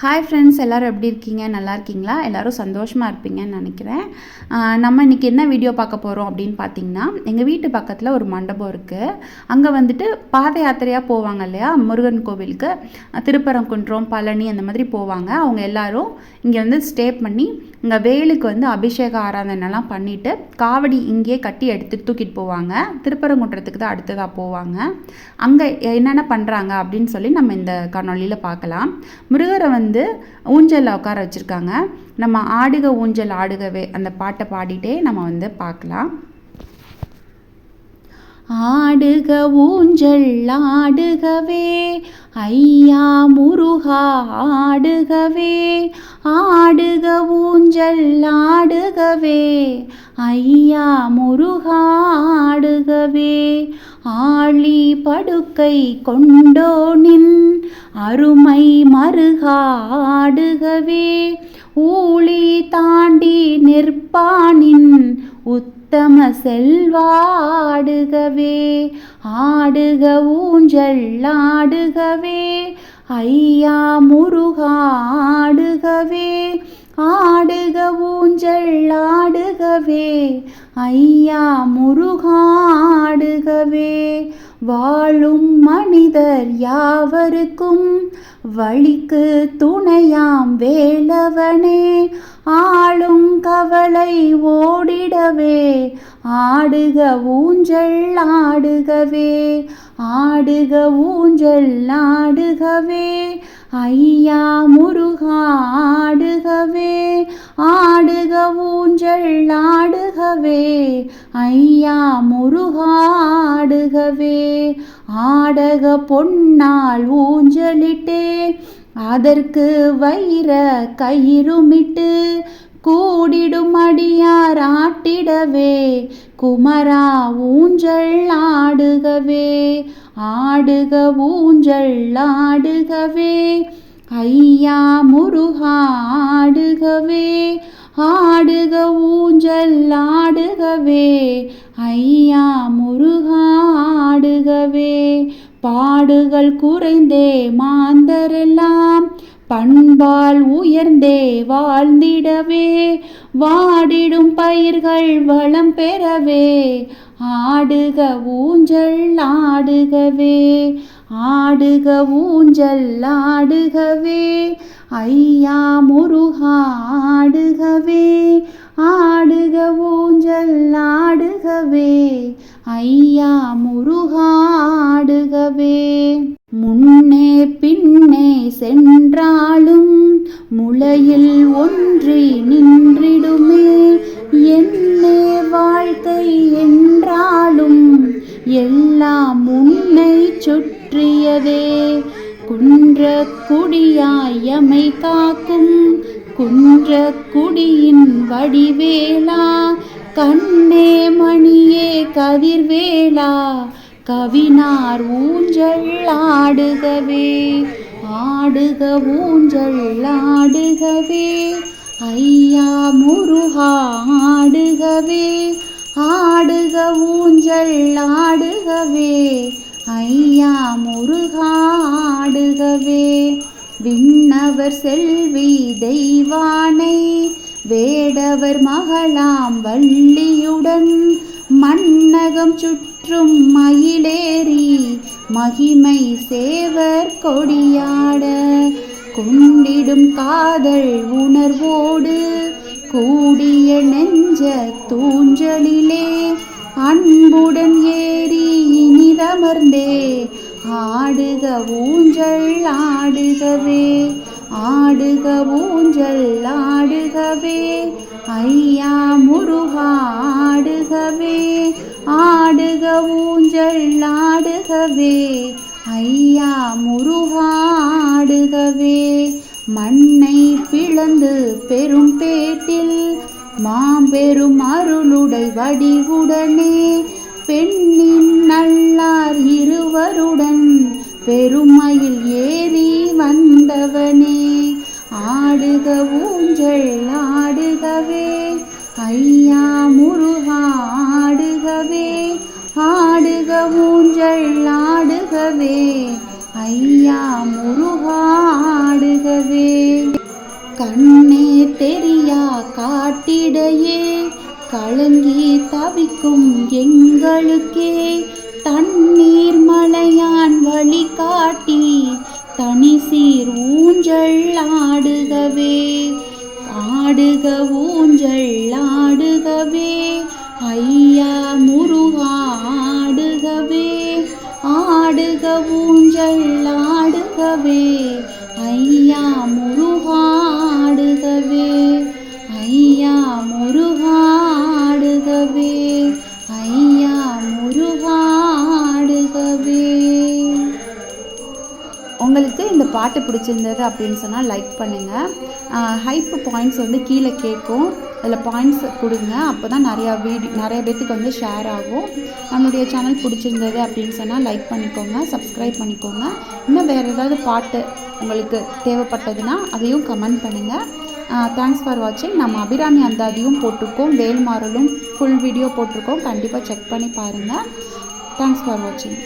Hi friends எல்லோரும் எப்படி இருக்கீங்க? நல்லா இருக்கீங்களா? எல்லோரும் சந்தோஷமாக இருப்பீங்கன்னு நினைக்கிறேன். நம்ம இன்றைக்கி என்ன வீடியோ பார்க்க போகிறோம் அப்படின்னு பார்த்தீங்கன்னா எங்கள் வீட்டு பக்கத்தில் ஒரு மண்டபம் இருக்குது அங்கே வந்துட்டு பாத யாத்திரையாக போவாங்க இல்லையா? முருகன் கோவிலுக்கு. திருப்பரங்குன்றம் பழனி அந்த மாதிரி போவாங்க. அவங்க எல்லாரும் இங்கே வந்து ஸ்டே பண்ணி இங்கே வேலுக்கு வந்து அபிஷேக ஆராதனைலாம் பண்ணிவிட்டு காவடி இங்கேயே கட்டி எடுத்து தூக்கிட்டு போவாங்க. திருப்பரங்குன்றத்துக்கு தான் அடுத்ததாக போவாங்க. அங்கே என்னென்ன பண்ணுறாங்க அப்படின்னு சொல்லி நம்ம இந்த காணொலியில் பார்க்கலாம். முருகரை வந்து வந்து ஊஞ்சலில் உட்கார வச்சுருக்காங்க. நம்ம ஆடுக ஊஞ்சல் ஆடுகவே அந்த பாட்டை பாடிட்டே நம்ம வந்து பார்க்கலாம். ஆடுக ஊஞ்சல் ஆடுகவே ஐயா முருகா ஆடுகவே ஆடுக ஊஞ்சல் ஆடுகவே ஐயா முருகா ஆடுகவே ஆழி படுக்கை கொண்டோனின் அரும மருகா ஊழி தாண்டி நிற்பானின் உத்தம செல்வாடுகவே. ஆடுக ஊஞ்சல் ஆடுகவே ஐயா முருகாடுகவே ஆடுக ஊஞ்சல் ஆடுகவே ஐயா முருகாடுகவே வாழும் மனிதர் யாவருக்கும் வழிக்கு துணையாம் வேலவனே. ஆளும் கவலை ஓடிடவே ஆடுக ஊஞ்சல் ஆடுகவே ஆடுக ஊஞ்சல் ஆடுகவே ஐயா முருகா ஆடுகவே ஆடுக ஊஞ்சல் ஆடுகவே ஐயா முருகா ஆடுகவே ஆடக பொன்னால் ஊஞ்சலிட்டே. அதற்கு வைர கயிறுமிட்டு கூடிடும் அடியார் ஆட்டிடவே. குமரா ஊஞ்சல் ஆடுகவே. ஆடுக ஊஞ்சல் ஆடுகவே. ஐயா முருகா ஆடுகவே. ஆடுக குறைந்தே மாந்தரெல்லாம் பண்பால் உயர்ந்தே வாழ்ந்திடவே வாடிடும் பயிர்கள் வளம் பெறவே ஆடுக ஊஞ்சல் ஆடுகவே ஆடுக ஊஞ்சல் ஆடுகவே ஐயா முருகா ஆடுகவே ஆடுக ஊஞ்சல் ஆடுகவே ஐயா முருகா பின்னே சென்றாலும் முளையில் ஒன்றி நின்றிடுமே. என்னே வாழ்க்கை என்றாலும் எல்லாம் உன்னை சுற்றியதே. குன்ற குடியாயமை காக்கும் குன்ற குடியின் வடிவேலா. கண்ணே மணியே கதிர்வேலா. கவினார் ஊஞ்சல் ஆடுகவே ஆடுக ஊஞ்சல் ஆடுகவே ஐயா முருகா ஆடுகவே ஆடுக ஊஞ்சல் ஆடுகவே ஐயா முருகா ஆடுகவே. விண்ணவர் செல்வி தெய்வானை வேடவர் மகளாம் வள்ளியுடன் மண் உலகம் சுற்றும் மயிலேறி மகிமை சேவர் கொடியாட கொண்டிடும் காதல் உணர்வோடு கூடிய நெஞ்ச தூஞ்சலிலே அன்புடன் ஏறி இனிதமர்ந்தே ஆடுக ஊஞ்சல் ஆடுகவே ஆடுக ஊஞ்சல் ஆடுகவே ஐயா முருகா ஆடுகவே. ஆடுக ஊஞ்சல் ஆடுகவே. ஐயா முருகாடுகவே மண்ணை பிளந்து பெரும் பேட்டில் மாபெரும் அருளுடை வடிவுடனே. பெண்ணின் நல்லார் இருவருடன் பெருமையில் ஏறி வந்தவனே. ஆடுக ஊஞ்சல் ஆடுகவே. ஐயா ஐயா முருகாடுகவே கண்ணே தெரியா காட்டிடையே. கலங்கி தவிக்கும் எங்களுக்கே. தண்ணீர் மலையான் வழி காட்டி தனி சீர் ஊஞ்சல் ஆடுகவே. ஆடுக ஊஞ்சல் ஆடுகவே. ஐயா முரு ஆடுக ஊஞ்சல் ஆடுகவே. ஐயா முருகாடுகவே ஐயா முருகாடுகவே ஐயா முருகாடுகவே உங்களுக்கு இந்த பாட்டு பிடிச்சிருந்தது அப்படின்னு சொன்னால் லைக் பண்ணுங்கள் ஹைப்பு பாயிண்ட்ஸ் வந்து கீழே கேட்கும். அதில் பாயிண்ட்ஸ் கொடுங்க. அப்போ தான் நிறையா வீடியோ நிறைய பேர்த்துக்கு வந்து ஷேர் ஆகும். நம்மளுடைய சேனல் பிடிச்சிருந்தது அப்படின்னு சொன்னால் லைக் பண்ணிக்கோங்க சப்ஸ்கிரைப் பண்ணிக்கோங்க. இன்னும் வேறு ஏதாவது பாட்டு உங்களுக்கு தேவைப்பட்டதுன்னா அதையும் கமெண்ட் பண்ணுங்கள் தேங்க்ஸ் ஃபார் வாட்சிங் நம்ம அபிராமி அந்தாதியும் போட்டிருக்கோம். வேல்மாறலும் ஃபுல் வீடியோ போட்டிருக்கோம். கண்டிப்பாக செக் பண்ணி பாருங்கள் தேங்க்ஸ் ஃபார் வாட்சிங்